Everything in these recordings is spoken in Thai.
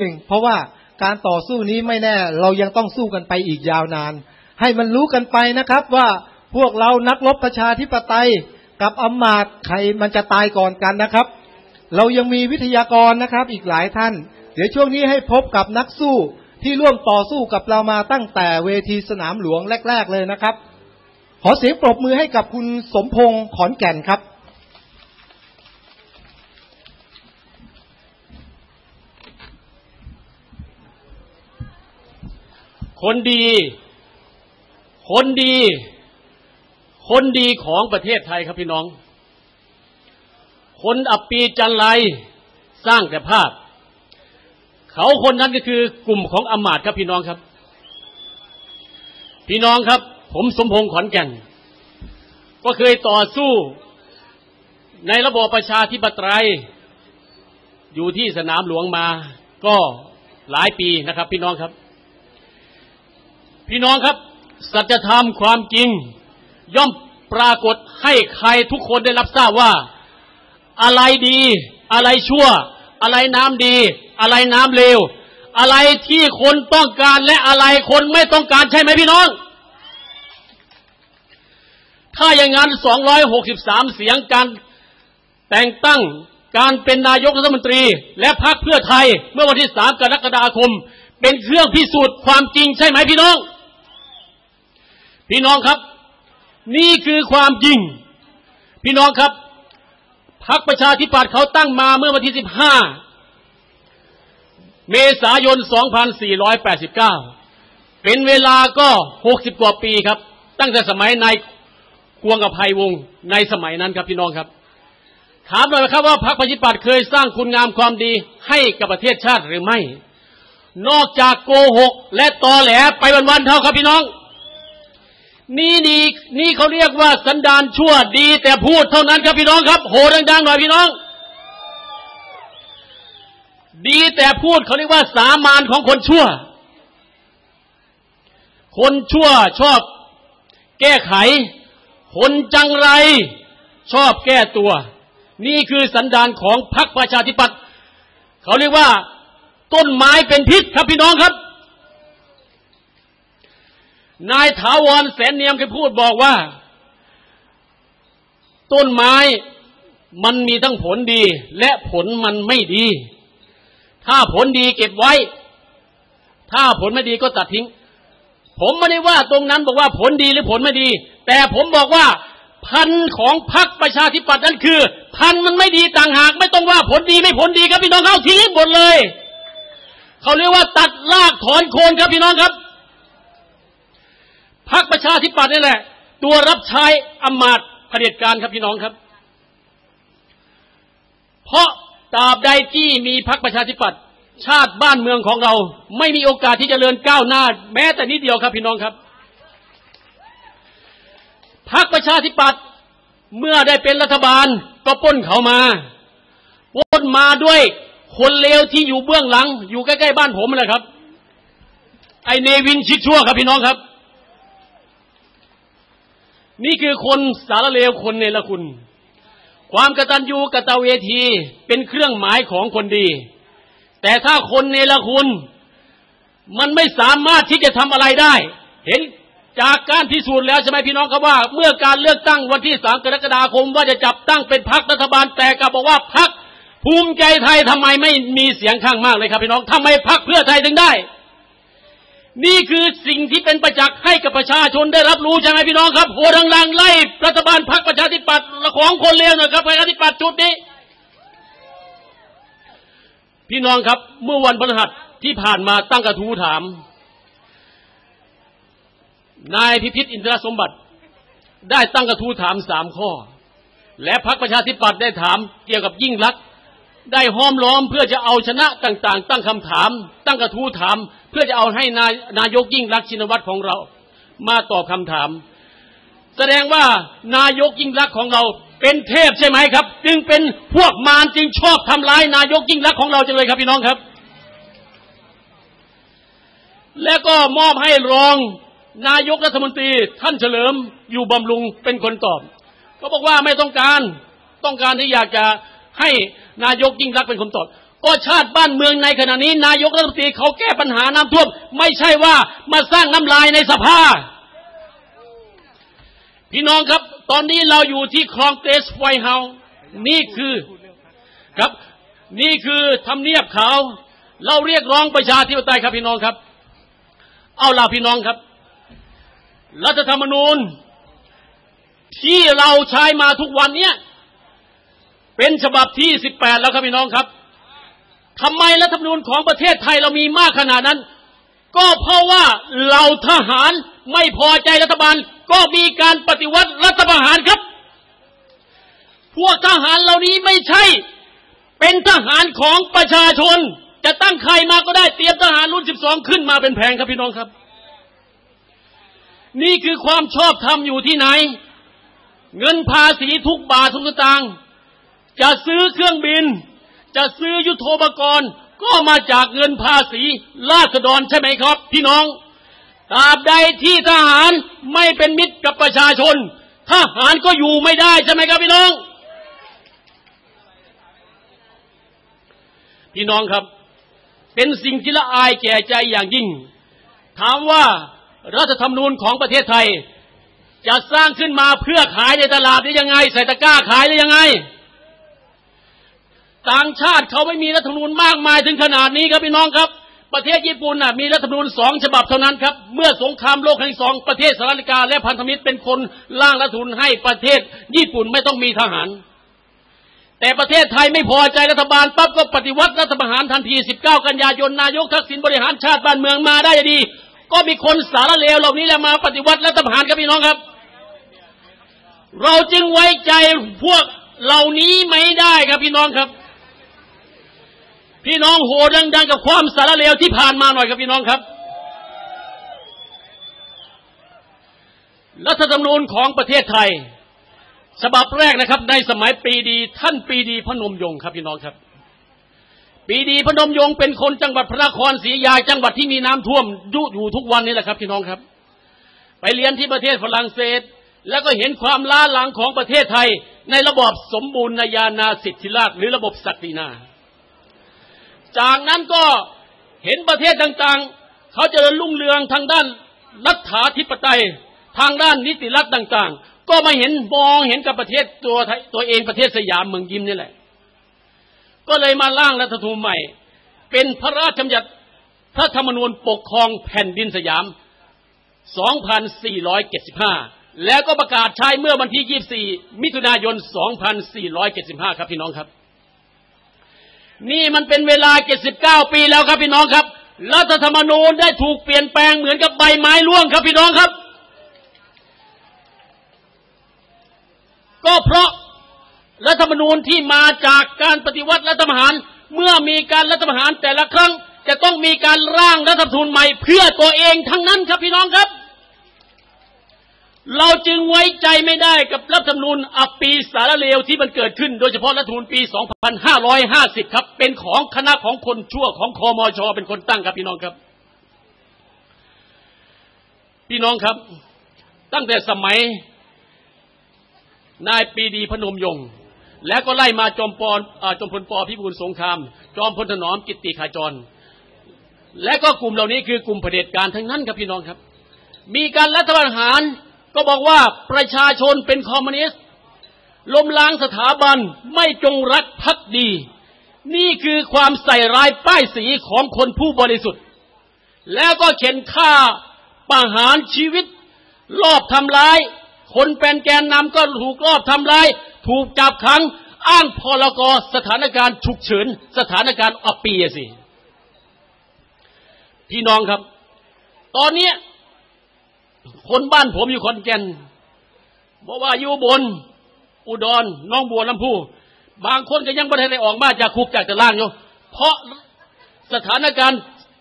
หนึ่งเพราะว่าการต่อสู้นี้ไม่แน่ เรายังต้องสู้กันไปอีกยาวนาน ให้มันรู้กันไปนะครับว่าพวกเรานักรบประชาธิปไตย กับอำมาตย์ใครมันจะตายก่อนกันนะครับ เรายังมีวิทยากรนะครับอีกหลายท่าน เดี๋ยวช่วงนี้ให้พบกับนักสู้ที่ร่วมต่อสู้กับเรามาตั้งแต่เวทีสนามหลวงแรก ๆ เลยนะครับ ขอเสียงปรบมือให้กับคุณสมพงษ์ขอนแก่นครับ คนดี คนดี คนดีของประเทศไทยครับพี่น้อง คนอับปีจันไรสร้างแต่ภาพ เขาคนนั้นก็คือกลุ่มของอมาตย์ครับพี่น้องครับ พี่น้องครับ ผมสมพงษ์ขอนแก่น ก็เคยต่อสู้ในระบอบประชาธิปไตยอยู่ที่สนามหลวงมาก็หลายปีนะครับ พี่น้องครับ พี่น้องครับ สัจธรรมความจริง ย่อมปรากฏให้ใครทุกคนได้รับทราบว่า อะไรดี อะไรชั่ว อะไรน้ำดี อะไรน้ำเลว อะไรที่คนต้องการและอะไรคนไม่ต้องการใช่ไหมพี่น้อง ถ้าอย่างนั้น 263 เสียงการแต่งตั้งการเป็นนายกรัฐมนตรี และพรรคเพื่อไทยเมื่อวันที่ 3 กรกฎาคม เป็นเครื่องพิสูจน์ความจริงใช่ไหมพี่น้อง พี่น้องครับ นี่คือความจริง พี่น้องครับพรรคประชาธิปัตย์เขาตั้งมาเมื่อวันที่ 15 เมษายน 2489 เป็นเวลาก็ 60 กว่าปีครับ ตั้งแต่สมัยนายกวงกับภัยวงในสมัยนั้นครับพี่น้องครับ ถามหน่อยนะครับว่าพรรคประชาธิปัตย์เคยสร้างคุณงามความดีให้กับประเทศชาติหรือไม่ นอกจากโกหก และตอแหลไปวันๆเท่าครับพี่น้อง นี่ดีนี่เขาเรียกว่าสันดานชั่วดี แต่พูดเท่านั้นครับพี่น้องครับ โหดังๆหน่อยพี่น้อง ดีแต่พูดเขาเรียกว่าสามานของคนชั่ว คนชั่วชอบ แก้ไข คนจังไร ชอบแก้ตัว นี่คือสันดานของพรรคประชาธิปัตย์เขาเรียกว่า ต้นไม้เป็นพิษครับพี่น้องครับ นายถาวรแสนเนียมเคยพูดบอกว่า ต้นไม้มันมีทั้งผลดี และผลมันไม่ดี ถ้าผลดีเก็บไว้ ถ้าผลไม่ดีก็ตัดทิ้ง ผมไม่ได้ว่าตรงนั้นบอกว่าผลดีหรือผลไม่ดี แต่ผมบอกว่า พันของพรรคประชาธิปัตย์นั่นคือ พันมันไม่ดีต่างหาก ไม่ต้องว่าผลดีไม่ผลดีครับพี่น้องเขาทิ้งหมดเลย เขาเรียกว่าตัดรากถอนโคนครับพี่น้องครับ ชาธิปัตย์นี่แหละ ตัวรับใช้อำมาตย์เผด็จการครับพี่น้องครับ เพราะตราบใดที่มีพรรคประชาธิปัตย์ชาติบ้านเมืองของเรา ไม่มีโอกาสที่จะเจริญก้าวหน้า แม้แต่นิดเดียวครับพี่น้องครับพรรคประชาธิปัตย์เมื่อได้เป็นรัฐบาลก็ป้นเขามาป้นมาด้วยคนเลวที่อยู่เบื้องหลัง อยู่ใกล้ๆบ้านผมเลยครับ ไอเนวินชิดชั่วครับพี่น้องครับ นี่คือคนสารเลวคนเนรคุณ ความกตัญญูกตเวทีเป็นเครื่องหมายของคนดี แต่ถ้าคนเนรคุณ มันไม่สามารถที่จะทำอะไรได้ เห็นจากการพิสูจน์แล้วใช่ไหมพี่น้องครับว่า เมื่อการเลือกตั้งวันที่สามกรกฎาคมว่าจะจับตั้งเป็นพรรครัฐบาลแต่กลับบอกว่าพรรคภูมิใจไทยทำไมไม่มีเสียงข้างมากเลยครับพี่น้องทำไมพรรคเพื่อไทยถึงได้ นี่คือสิ่งที่เป็นประจักษ์ให้กับประชาชนได้รับรู้ใช่ไหมพี่น้องครับโหดังๆไล่รัฐบาลพรรคประชาธิปัตย์ของคนเลวน่อยครับประชาธิปัตย์จุดนี้ พี่น้องครับ เมื่อวันพฤหัสที่ผ่านมาตั้งกระทู้ถาม นายพิพิธอินทรสมบัติ ได้ตั้งกระทู้ถามสามข้อ และพรรคประชาธิปัตย์ได้ถามเกี่ยวกับยิ่งลักษณ์ได้ห้อมล้อมเพื่อจะเอาชนะต่าง ๆ ตั้งคำถาม ตั้งกระทู้ถาม พื่อจะเอาให้นายนายกยิ่งรักชินวัตรของเรา มาตอบคำถาม แสดงว่านายกยิ่งรักของเราเป็นเทพใช่ไหมครับ จึงเป็นพวกมารจึงชอบทำร้ายนายกยิ่งรักของเราจังเลยครับพี่น้องครับ และก็มอบให้รองนายกรัฐมนตรีท่านเฉลิมอยู่บำรุงเป็นคนตอบเขาบอกว่าไม่ต้องการต้องการที่อยากจะให้นายกยิ่งรักเป็นคนตอบ ก็ชาติบ้านเมืองในขณะนี้ นายกรัฐมนตรีเขาแก้ปัญหาน้ำท่วม ไม่ใช่ว่ามาสร้างน้ำลายในสภา พี่น้องครับ ตอนนี้เราอยู่ที่คลองเตสไวเฮานี่คือครับ นี่คือทำเนียบขาวเราเรียกร้องประชาธิปไตยครับพี่น้องครับ เอาล่ะพี่น้องครับ รัฐธรรมนูญ ที่เราใช้มาทุกวันเนี้ยเป็นฉบับที่สิบแปดแล้วครับพี่น้องครับ ทำไมรัฐธรรมนูญของประเทศไทยเรามีมากขนาดนั้น ก็เพราะว่าเราทหารไม่พอใจรัฐบาล ก็มีการปฏิวัติรัฐประหารครับ พวกทหารเหล่านี้ไม่ใช่ เป็นทหารของประชาชน จะตั้งใครมาก็ได้เตรียมทหารรุ่นสิบสองขึ้นมาเป็นแผงครับพี่น้องครับ นี่คือความชอบธรรมอยู่ที่ไหน เงินภาษีทุกบาททุกสตางค์จะซื้อเครื่องบิน จะซื้อยุทโธปกรณ์ ก็มาจากเงินภาษีราษฎรใช่ไหมครับ พี่น้องตราบใดที่ทหารไม่เป็นมิตรกับประชาชน ทหารก็อยู่ไม่ได้ใช่ไหมครับพี่น้อง พี่น้องครับ เป็นสิ่งที่ละอายแก่ใจอย่างยิ่ง ถามว่ารัฐธรรมนูญของประเทศไทย จะสร้างขึ้นมาเพื่อขายในตลาดได้ยังไง ใส่ตะกร้าขายได้ยังไง ต่างชาติเขาไม่มีรัฐธรรมนูญมากมายถึงขนาดนี้ครับพี่น้องครับ ประเทศญี่ปุ่นน่ะมีรัฐธรรมนูญสองฉบับเท่านั้นครับ เมื่อสงครามโลกครั้งที่สองประเทศสหรัฐอเมริกาและพันธมิตรเป็นคนร่างรัฐธรรมนูญให้ประเทศญี่ปุ่นไม่ต้องมีทหาร แต่ประเทศไทยไม่พอใจรัฐบาลปั๊บก็ปฏิวัติรัฐประหารทันที 19 กันยายนนายกทักษิณบริหารชาติบ้านเมืองมาได้ดี ก็มีคนสารเลวเหล่านี้แหละมาปฏิวัติรัฐประหารครับพี่น้องครับ เราจึงไว้ใจพวกเหล่านี้ไม่ได้ครับพี่น้องครับ พี่น้องโหดังๆกับความสารเลวที่ผ่านมาหน่อยครับพี่น้องครับ รัฐธรรมนูญของประเทศไทย ฉบับแรกนะครับ ในสมัยปีดี ท่านปีดีพนมยงค์ครับพี่น้องครับ ปีดีพนมยงค์เป็นคนจังหวัดพระนครศรีอยุธยาจังหวัดที่มีน้ำท่วมยุอยู่ทุกวันนี้แหละครับพี่น้องครับ ไปเรียนที่ประเทศฝรั่งเศส แล้วก็เห็นความล้าหลังของประเทศไทย ในระบอบสมบูรณาญานาสิทธิราชหรือระบบศักดินา จากนั้นก็เห็นประเทศต่างๆ เขาจริญรุ่งเรืองทางด้านรัฐาธิปไตย ทางด้านนิติรัฐต่างๆ ก็มาเห็นมองเห็นกับประเทศตัวไทยตัวเองประเทศสยามเมืองยิมนี่แหละ ก็เลยมาร่างรัฐธรรมนูญใหม่ เป็นพระราชบัญญัติพระธรรมนูญปกครองแผ่นดินสยาม 2475 แล้วก็ประกาศใช้เมื่อวันที่ 24 มิถุนายน 2475 ครับพี่น้องครับ นี่มันเป็นเวลา 79 ปีแล้วครับพี่น้องครับ รัฐธรรมนูญได้ถูกเปลี่ยนแปลงเหมือนกับใบไม้ร่วงครับพี่น้องครับ ก็เพราะรัฐธรรมนูญที่มาจากการปฏิวัติรัฐประหาร เมื่อมีการรัฐประหารแต่ละครั้ง จะต้องมีการร่างรัฐธรรมนูญใหม่เพื่อตัวเองทั้งนั้นครับพี่น้องครับ เราจึงไว้ใจไม่ได้กับรัฐธรรมนูญอัปปีสารเลวที่มันเกิดขึ้น โดยเฉพาะรัฐธรรมนูญปี 2550 ครับ เป็นของคณะของคนชั่วของคอมชเป็นคนตั้งครับพี่น้องครับ พี่น้องครับ ตั้งแต่สมัยนายปีดีพนมยงค์แล้วก็ไล่มาจอมปอนอจอมพลปอพิบูลสงคราม จอมพลถนอมกิตติขาจร และก็กลุ่มเหล่านี้คือกลุ่มเผด็จการทั้งนั้นครับพี่น้องครับ มีการรัฐประหาร ก็บอกว่าประชาชนเป็นคอมมิวนิสต์ล้มล้างสถาบันไม่จงรักภักดี นี่คือความใส่ร้ายป้ายสีของคนผู้บริสุทธิ์ แล้วก็เข็นฆ่าประหารชีวิต ลอบทำร้าย คนเป็นแกนนำก็ถูกลอบทำร้าย ถูกจับขังอ้างพลกสถานการณ์ฉุกเฉิน สถานการณ์อปีสิพี่น้องครับ ตอนนี้ คนบ้านผมอยู่ขอนแก่นบอกว่าอยู่บน อุดรน้องบัวลำพูบางคนก็ยังไม่ได้ออกมาจากคุกจากตะล่างอยู่เพราะสถานการณ์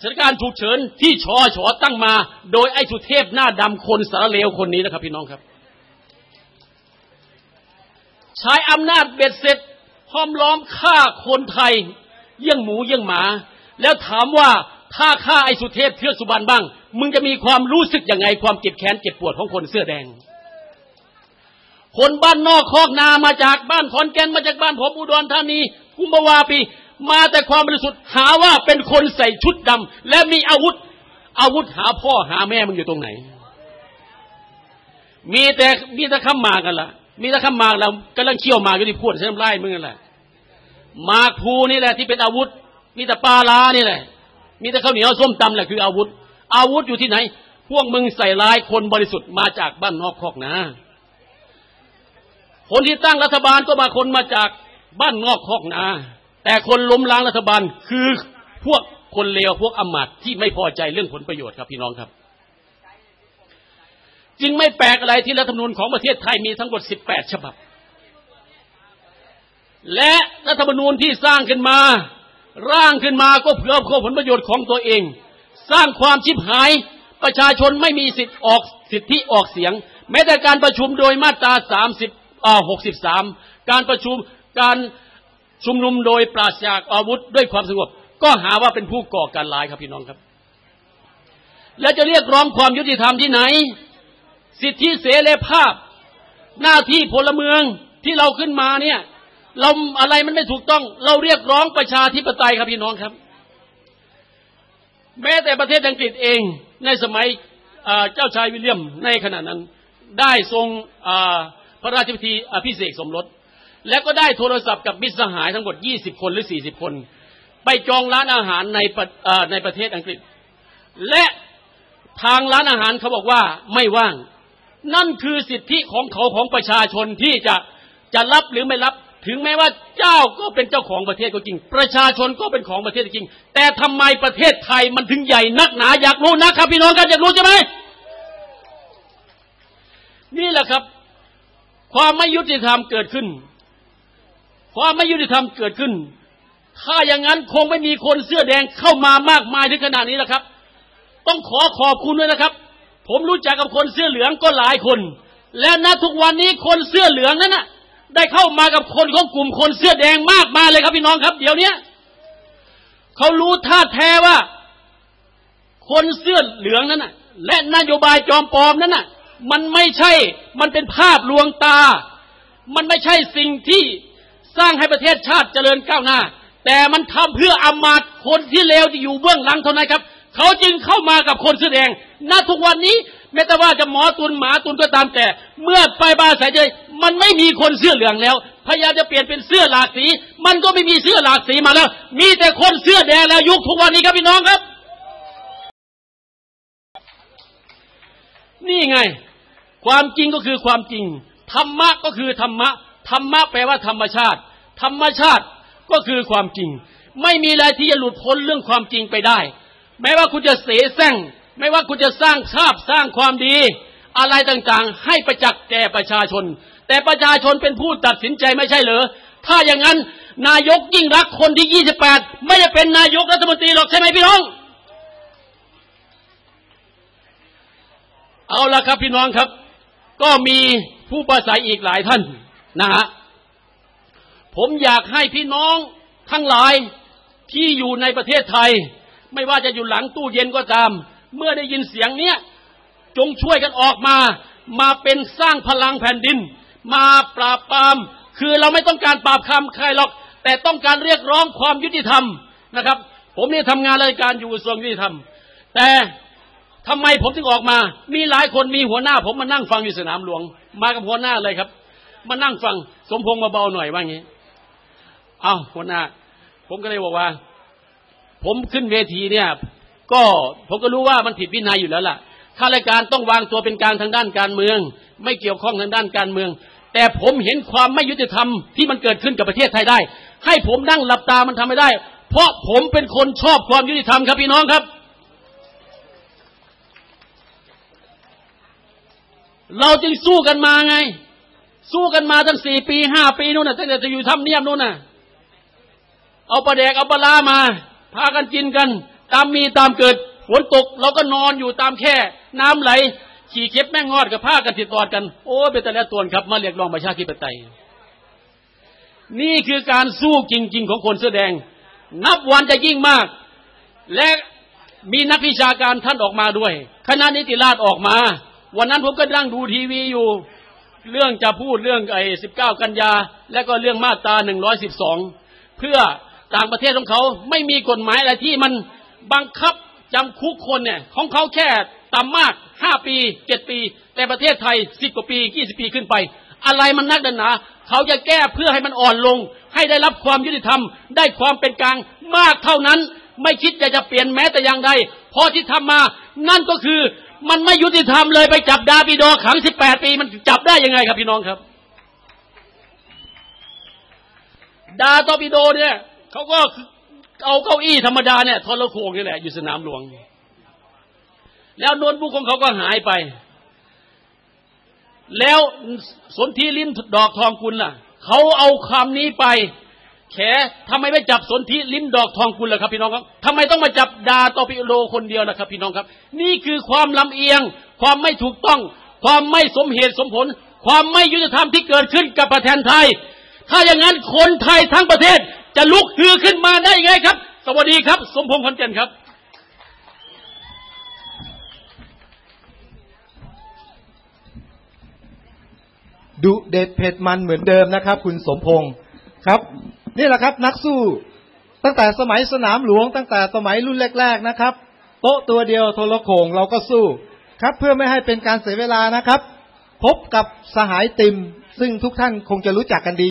สถานการณ์ฉุกเฉินที่ชอชอตั้งมา โดยไอ้สุเทพหน้าดำคนสารเลวคนนี้นะครับ พี่น้องครับ ใช้อำนาจเบ็ดเสร็จห้อมล้อมฆ่าคนไทย เยี่ยงหมูเยี่ยงหมา แล้วถามว่าถ้าฆ่าไอ้สุเทพเทือกสุบรรณบ้าง มึงจะมีความรู้สึกยังไงความเจ็บแค้นเจ็บปวดของคนเสื้อแดง คนบ้านนอกคอกนามาจากบ้านขอนแก่นมาจากบ้านผมอุดรธานีกุมภาวาปี มาแต่ความบริสุทธิ์หาว่าเป็นคนใส่ชุดดำและมีอาวุธ อาวุธหาพ่อหาแม่มึงอยู่ตรงไหน มีแต่มีแต่คำมากันละมีแต่คำมาเรากำลังเคี่ยวหมากอยู่ที่พูดเส้นไล่มึงนั่นแหละหมากภูนี่แหละที่เป็นอาวุธ มีแต่ปลาลานี่แหละมีแต่ข้าวเหนียวส้มตำแหละคืออาวุธ อาวุธอยู่ที่ไหน พวกมึงใส่ร้ายคนบริสุทธิ์มาจากบ้านนอกคอกนะ คนที่ตั้งรัฐบาลก็มาคนมาจากบ้านนอกคอกนา แต่คนล้มล้างรัฐบาลคือพวกคนเลวพวกอมาตที่ไม่พอใจเรื่องผลประโยชน์ครับพี่น้องครับ จึงไม่แปลกอะไรที่รัฐธรรมนูญของประเทศไทยมีทั้งหมด 18 ฉบับ และรัฐธรรมนูญที่สร้างขึ้นมา ร่างขึ้นมาก็เพื่อเพื่อผลประโยชน์ของตัวเอง สร้างความชิบหาย ประชาชนไม่มีสิทธิออกสิทธิออกเสียง แม้แต่การประชุมโดยมาตราสามสิบอ่า63การประชุมการชุมนุมโดยปราศจากอาวุธด้วยความสงบ ก็หาว่าเป็นผู้ก่อการร้ายครับพี่น้องครับ และจะเรียกร้องความยุติธรรมที่ไหน สิทธิเสรีภาพ หน้าที่พลเมืองที่เราขึ้นมาเนี่ย เราอะไรมันไม่ถูกต้อง เราเรียกร้องประชาธิปไตยครับพี่น้องครับ แม้แต่ประเทศอังกฤษเองในสมัยเจ้าชายวิลเลียมในขณะนั้น ได้ทรงพระราชพิธีอภิเษกสมรส และก็ได้โทรศัพท์กับมิตรสหายทั้งหมด 20 คนหรือ 40 คน ไปจองร้านอาหารในในประเทศอังกฤษ และทางร้านอาหารเขาบอกว่าไม่ว่าง นั่นคือสิทธิของเขาของประชาชนที่จะจะรับหรือไม่รับ ถึงแม้ว่าเจ้าก็เป็นเจ้าของประเทศก็จริง ประชาชนก็เป็นของประเทศจริง แต่ทำไมประเทศไทยมันถึงใหญ่นักหนาอยากรู้นะครับพี่น้องกันอยากรู้ใช่ไหมนี่แหละครับ ความไม่ยุติธรรมเกิดขึ้น ความไม่ยุติธรรมเกิดขึ้น ถ้าอย่างนั้นคงไม่มีคนเสื้อแดงเข้ามามากมายถึงขนาดนี้แหละครับ ต้องขอขอบคุณด้วยนะครับ ผมรู้จักกับคนเสื้อเหลืองก็หลายคน และณทุกวันนี้คนเสื้อเหลืองนั้นน่ะ ได้เข้ามากับคนของกลุ่มคนเสื้อแดงมากมายเลยครับพี่น้องครับ เดี๋ยวนี้เขารู้ท่าแท้ว่า คนเสื้อเหลืองนั้นนะและนโยบายจอมปลอมนั้นน่ะ มันไม่ใช่ มันเป็นภาพลวงตา มันไม่ใช่สิ่งที่สร้างให้ประเทศชาติเจริญก้าวหน้า แต่มันทำเพื่ออมาตคนที่เลวที่อยู่เบื้องหลังเท่านั้นครับ เขาจึงเข้ามากับคนเสื้อแดงณทุกวันนี้ แม้แต่ว่าจะหมอตุนหมาตุนก็ตามแต่ เมื่อไปบาสายใจมันไม่มีคนเสื้อเหลืองแล้ว พยายามจะเปลี่ยนเป็นเสื้อหลากสี มันก็ไม่มีเสื้อหลากสีมาแล้ว มีแต่คนเสื้อแดงแล้วยุคทุกวันนี้ครับพี่น้องครับ นี่ไง ความจริงก็คือความจริง ธรรมะก็คือธรรมะ ธรรมะแปลว่าธรรมชาติ ธรรมชาติก็คือความจริง ไม่มีอะไรที่จะหลุดพ้นเรื่องความจริงไปได้ แม้ว่าคุณจะเสแสร้ง ไม่ว่าคุณจะสร้างชาติสร้างความดี อะไรต่างๆ ให้ประจักษ์แก่ประชาชน แต่ประชาชนเป็นผู้ตัดสินใจไม่ใช่เหรอถ้าอย่างนั้นนายกยิ่งรักคนที่ 28 ไม่ได้เป็นนายกรัฐมนตรีหรอกใช่ไหมพี่น้อง เอาละครับพี่น้องครับ ก็มีผู้ประสัยอีกหลายท่านนะฮะผมอยากให้พี่น้องทั้งหลายที่อยู่ในประเทศไทย ไม่ว่าจะอยู่หลังตู้เย็นก็ตาม เมื่อได้ยินเสียงเนี้ยจงช่วยกันออกมา มาเป็นสร้างพลังแผ่นดิน มาปราบปราม คือเราไม่ต้องการปราบคำใครหรอก แต่ต้องการเรียกร้องความยุติธรรมนะครับ ผมนี่ทำงานรายการอยู่กระทรวงยุติธรรม แต่ทำไมผมถึงออกมา มีหลายคนมีหัวหน้า ผมมานั่งฟังอยู่สนามหลวง มากับหัวหน้าเลยครับ มานั่งฟัง สมพงษ์มาเบาหน่อยว่างี้ เอาหัวหน้า ผมก็เลยบอกว่า ผมขึ้นเวทีเนี่ย ก็ผมก็รู้ว่ามันผิดวินัยอยู่แล้วล่ะข้ารายการต้องวางตัวเป็นกลางทางด้านการเมือง ไม่เกี่ยวข้องทางด้านการเมือง แต่ผมเห็นความไม่ยุติธรรมที่มันเกิดขึ้นกับประเทศไทยได้ ให้ผมนั่งหลับตามันทำไม่ได้ เพราะผมเป็นคนชอบความยุติธรรมครับพี่น้องครับ เราจึงสู้กันมาไง สู้กันมาตั้งสี่ปีห้าปีนู่นน่ะตั้งแต่จะอยู่ทำเนียบนู่นน่ะ เอาปลาแดกเอาปลาลามา พากันกินกัน ตามมีตามเกิดฝนตกเราก็นอนอยู่ตามแค่ น้ำไหล ขี่เข็บแม่งอดกับผ้ากันติดตอดกัน โอ้เป็นแต่ละตัวครับ มาเรียกร้องประชาธิปไตย นี่คือการสู้จริง ๆ ของคนเสื้อแดง นับวันจะยิ่งมาก และมีนักวิชาการท่านออกมาด้วย คณะนิติราษฎร์ออกมา วันนั้นผมก็นั่งดูทีวีอยู่ เรื่องจะพูดเรื่องไอ้สิบเก้ากันยา และก็เรื่องมาตราหนึ่งร้อยสิบสองเพื่อต่างประเทศของเขาไม่มีกฎหมายอะไรที่มัน บังคับจำคุกคนเนี่ยของเขาแค่ต่ำมากห้าปีเจ็ดปี แต่ประเทศไทยสิบกว่าปียี่สิบปีขึ้นไป อะไรมันนักดันหนาเขาจะแก้เพื่อให้มันอ่อนลง ให้ได้รับความยุติธรรม ได้ความเป็นกลางมากเท่านั้น ไม่คิดจะจะเปลี่ยนแม้แต่อย่างใดพราะที่ทำมา นั่นก็คือมันไม่ยุติธรรมเลยไปจับดาบิโดขังสิบแปดปี มันจับได้ยังไงครับพี่น้องครับ ดาตอร์ปิโดเนี่ยเขาก็ เอาเก้าอี้ธรรมดาเนี่ยทรโขงนี่แหละ อยู่สนามหลวง แล้วโน้ตบุ๊กของเขาก็หายไป แล้วสนธิลิ้มดอกทองกุลล่ะ เขาเอาคำนี้ไป แขทำไมไม่จับสนธิลิ้มดอกทองกุลล่ะครับพี่น้องครับทำไมต้องมาจับดาตอปิโดคนเดียวล่ะครับ พี่น้องครับ นี่คือความลำเอียง ความไม่ถูกต้อง ความไม่สมเหตุสมผล ความไม่ยุติธรรมที่เกิดขึ้นกับประเทศไทยถ้าอย่างนั้นคนไทยทั้งประเทศ จะลุกฮือขึ้นมาได้ไงครับ สวัสดีครับ สมพงษ์ขอนแก่นครับ ดุเด็ดเผ็ดมันเหมือนเดิมนะครับ คุณสมพงศ์ครับ นี่แหละครับ นักสู้ตั้งแต่สมัยสนามหลวง ตั้งแต่สมัยรุ่นแรก ๆนะครับ โต๊ะตัวเดียวโทรโขงเราก็สู้ครับ เพื่อไม่ให้เป็นการเสียเวลานะครับ พบกับสหายติม ซึ่งทุกท่านคงจะรู้จักกันดี